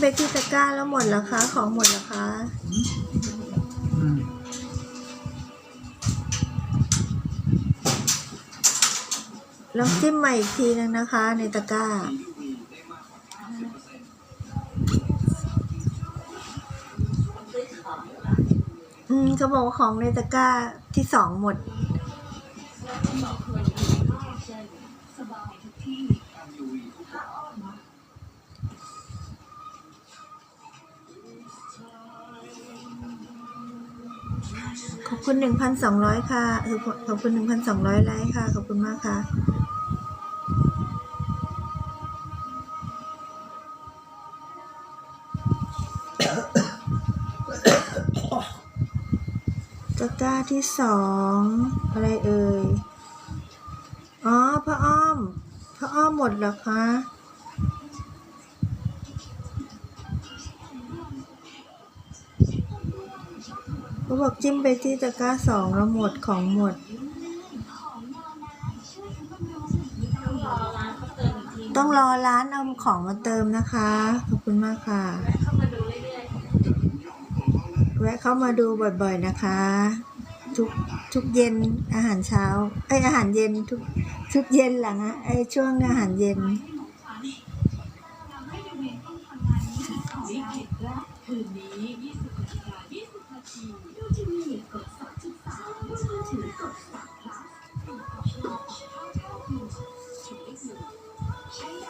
ไปที่ตะกร้าแล้วหมดแล้วคะ ของหมดแล้วคะลองจิ้มใหม่อีกทีนึงนะคะ ในตะกร้า อืมเขาบอกว่าของในตะกร้าที่สองหมด ขอบคุณหนึ่งพันสองร้อยค่ะเออขอบคุณหนึ่งพันสองร้อยไลค์ค่ะ ขอบคุณมากค่ะตะกร้าที่สองอะไรเอ่ย อ๋อพระอ้อมพระอ้อมหมดเหรอคะ เขาบอกจิ้มไปที่ตะกร้าสองแล้วหมดของหมด ต้องรอร้านเอาของมาเติมนะคะ ขอบคุณมากค่ะ แวะเข้ามาดูบ่อยๆนะคะ ทุกทุกเย็นอาหารเช้า เอ้ยอาหารเย็นทุกทุกเย็นหลังอะไอ้ช่วงอาหารเย็น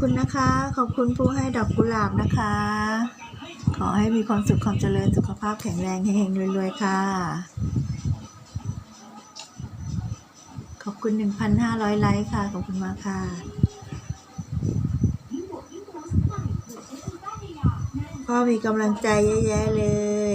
คุณนะคะ ขอบคุณผู้ให้ดอกกุหลาบนะคะ ขอให้มีความสุขความเจริญสุขภาพแข็งแรงเฮงๆรวยๆค่ะ ขอบคุณ 1,500 ไลค์ค่ะ ขอบคุณมากค่ะพ่อมีกำลังใจเยอะแยะเลย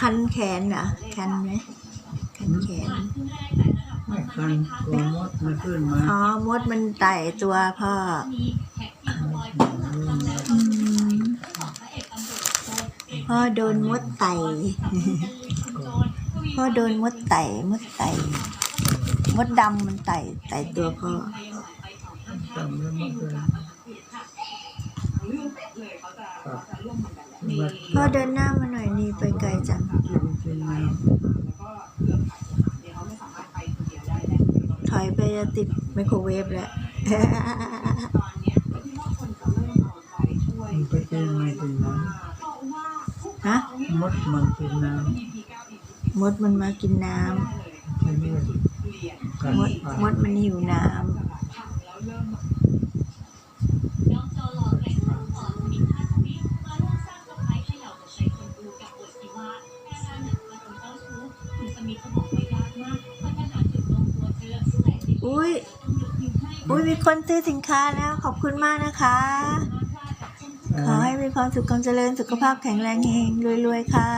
คันแขนเหรอคันไหมคันแขนไม่คันกลัวมดมันขึ้นมาอ๋อมดมันไต่ตัวพ่ออืมพ่อโดนมดไต่พ่อโดนมดไต่มดไต่มดดำมันไต่ไต่ตัวพ่อ พ่อเดินหน้ามาหน่อยนี่ไปไกลจังกินกินน้ถอยไปจะติดไมโครเวฟแล้วำมันไปกินไม่กินน้ฮะำมดมันกินน้มดมันมากินน้ำกินด้วยกัดำมดปากมดมันหิวน้ำ อุ้ยอุ้ยมีคนซื้อสินค้าแล้วขอบคุณมากนะคะ ขอให้มีความสุขความเจริญสุขภาพแข็งแรงเฮงรวยๆค่ะ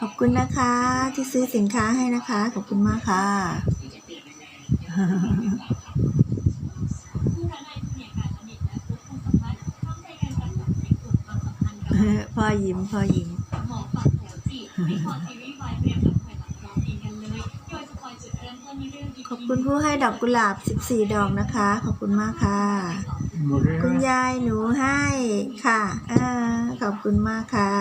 ขอบคุณนะคะ ที่ซื้อสินค้าให้นะคะ ขอบคุณมากค่ะพ่อยิ้มพ่อยิ้ม ขอบคุณผู้ให้ดอกกุหลาบ 14 ดอกนะคะ ขอบคุณมากค่ะ หมดแล้วคุณยายหนูให้ค่ะอาขอบคุณมากค่ะ